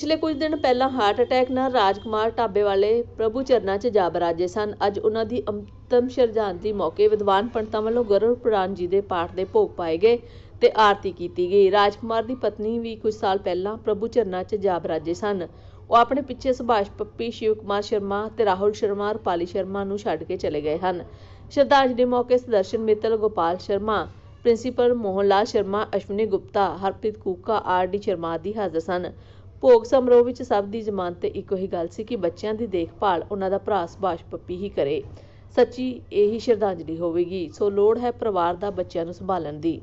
ਪਿਛਲੇ ਕੁਝ ਦਿਨ ਪਹਿਲਾਂ ਹਾਰਟ ਅਟੈਕ ਨਾਲ ਰਾਜਕੁਮਾਰ ਢਾਬੇ ਵਾਲੇ ਪ੍ਰਭੂ ਚਰਨਾਂ 'ਚ ਜਾ ਬਰਾਜੇ ਸਨ। ਅੱਜ ਉਹਨਾਂ ਦੀ ਅੰਤਮ ਸ਼ਰਧਾਂਜਲੀ ਮੌਕੇ ਵਿਦਵਾਨ ਪੰਡਤਾਂ ਵੱਲੋਂ ਗਰਭ ਪੁਰਾਣ ਜੀ ਦੇ ਪਾਠ ਦੇ ਭੋਗ ਪਾਏ ਗਏ ਤੇ ਆਰਤੀ ਕੀਤੀ ਗਈ। ਰਾਜਕੁਮਾਰ ਦੀ ਪਤਨੀ ਵੀ ਕੁਝ ਸਾਲ ਪਹਿਲਾਂ ਪ੍ਰਭੂ ਚਰਨਾਂ 'ਚ ਜਾ ਬਰਾਜੇ ਸਨ। ਉਹ ਆਪਣੇ ਪਿੱਛੇ ਸੁਭਾਸ਼ ਪੱਪੀ, ਸ਼ਿਵ ਕੁਮਾਰ ਸ਼ਰਮਾ ਤੇ ਰਾਹੁਲ ਸ਼ਰਮਾ, ਰੁਪਾਲੀ ਸ਼ਰਮਾ ਨੂੰ ਛੱਡ ਕੇ ਚਲੇ ਗਏ ਹਨ। ਸ਼ਰਧਾਂਜਲੀ ਮੌਕੇ Sudarshan Mittal, Gopal Sharma, principal Mohan Lal Sharma, Ashwani Gupta, Harpreet Kooka, R D Sharma ਆਦਿ ਹਾਜ਼ਰ ਸਨ। ਭੋਗ ਸਮਾਰੋਹ ਵਿੱਚ ਸਭ ਦੀ ਜ਼ਮਾਨਤ ਤੇ ਇੱਕੋ ਹੀ ਗੱਲ ਸੀ ਕਿ ਬੱਚਿਆਂ ਦੀ ਦੇਖਭਾਲ ਉਹਨਾਂ ਦਾ ਭਰਾ ਸੁਭਾਸ਼ ਪੱਪੀ ਹੀ ਕਰੇ। ਸੱਚੀ ਇਹੀ ਸ਼ਰਧਾਂਜਲੀ ਹੋਵੇਗੀ। ਸੋ ਲੋੜ ਹੈ ਪਰਿਵਾਰ ਦਾ ਬੱਚਿਆਂ ਨੂੰ ਸੰਭਾਲਣ ਦੀ।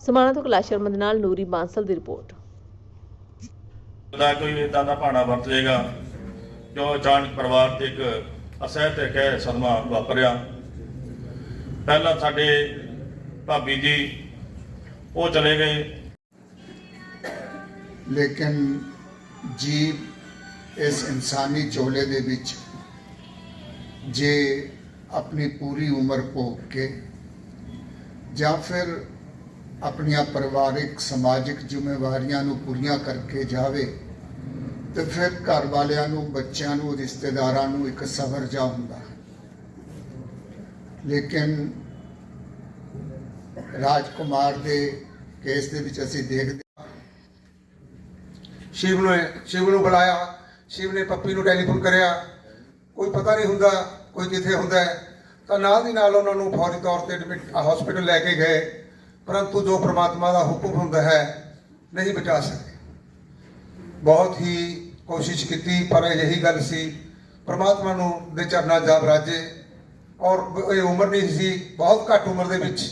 ਸਮਾਣਾ ਤੋਂ ਕੈਲਾਸ਼ ਸ਼ਰਮਾ ਦੇ ਨਾਲ ਨੂਰੀ ਬਾਂਸਲ ਦੀ ਰਿਪੋਰਟ। ਦਾ ਕੋਈ ਇਦਾਂ ਦਾ ਭਾਣਾ ਵਰਤ ਜਾਏਗਾ ਜੋ ਅਚਾਨਕ ਪਰਿਵਾਰ ਤੇ ਇੱਕ ਅਸਹਿਤ ਹੈ ਸਦਮਾ ਵਾਪਰਿਆ। ਪਹਿਲਾਂ ਸਾਡੇ ਭਾਬੀ ਜੀ ਉਹ ਚਲੇ ਗਏ। ਲੇਕਿਨ ਜੀਵ ਇਸ ਇਨਸਾਨੀ ਝੋਲੇ ਦੇ ਵਿੱਚ ਜੇ ਆਪਣੀ ਪੂਰੀ ਉਮਰ ਭੋਗ ਕੇ ਜਾਂ ਫਿਰ ਆਪਣੀਆਂ ਪਰਿਵਾਰਿਕ, ਸਮਾਜਿਕ ਜ਼ਿੰਮੇਵਾਰੀਆਂ ਨੂੰ ਪੂਰੀਆਂ ਕਰਕੇ ਜਾਵੇ, ਤੇ ਫਿਰ ਘਰ ਵਾਲਿਆਂ ਨੂੰ, ਬੱਚਿਆਂ ਨੂੰ, ਰਿਸ਼ਤੇਦਾਰਾਂ ਨੂੰ ਇੱਕ ਸਬਰ ਜਾ ਹੁੰਦਾ। ਲੇਕਿਨ ਰਾਜਕੁਮਾਰ ਦੇ ਕੇਸ ਦੇ ਵਿੱਚ ਅਸੀਂ ਦੇਖਦੇ ਸ਼ਿਵ ਨੂੰ ਸ਼ਿਵ ਨੂੰ ਬੁਲਾਇਆ, ਸ਼ਿਵ ਨੇ ਪੱਪੀ ਨੂੰ ਟੈਲੀਫੋਨ ਕਰਿਆ। ਕੋਈ ਪਤਾ ਨਹੀਂ ਹੁੰਦਾ, ਕੋਈ ਕਿੱਥੇ ਹੁੰਦਾ ਤਾਂ ਨਾਲ ਦੀ ਨਾਲ ਉਹਨਾਂ ਨੂੰ ਫੌਰੀ ਤੌਰ ਤੇ ਐਡਮਿਟ ਹਸਪੀਟਲ ਲੈ ਕੇ ਗਏ। ਪਰੰਤੂ ਜੋ ਪ੍ਰਮਾਤਮਾ ਦਾ ਹੁਕਮ ਹੁੰਦਾ ਹੈ, ਨਹੀਂ ਬਚਾ ਸਕੇ। ਬਹੁਤ ਹੀ ਕੋਸ਼ਿਸ਼ ਕੀਤੀ, ਪਰ ਇਹੀ ਗੱਲ ਸੀ, ਪ੍ਰਮਾਤਮਾ ਨੂੰ ਦੇ ਚਰਨਾਂ ਜਾ ਬਰਾਜੇ ਔਰ ਇਹ ਉਮਰ ਨਹੀਂ ਸੀ, ਬਹੁਤ ਘੱਟ ਉਮਰ ਦੇ ਵਿੱਚ।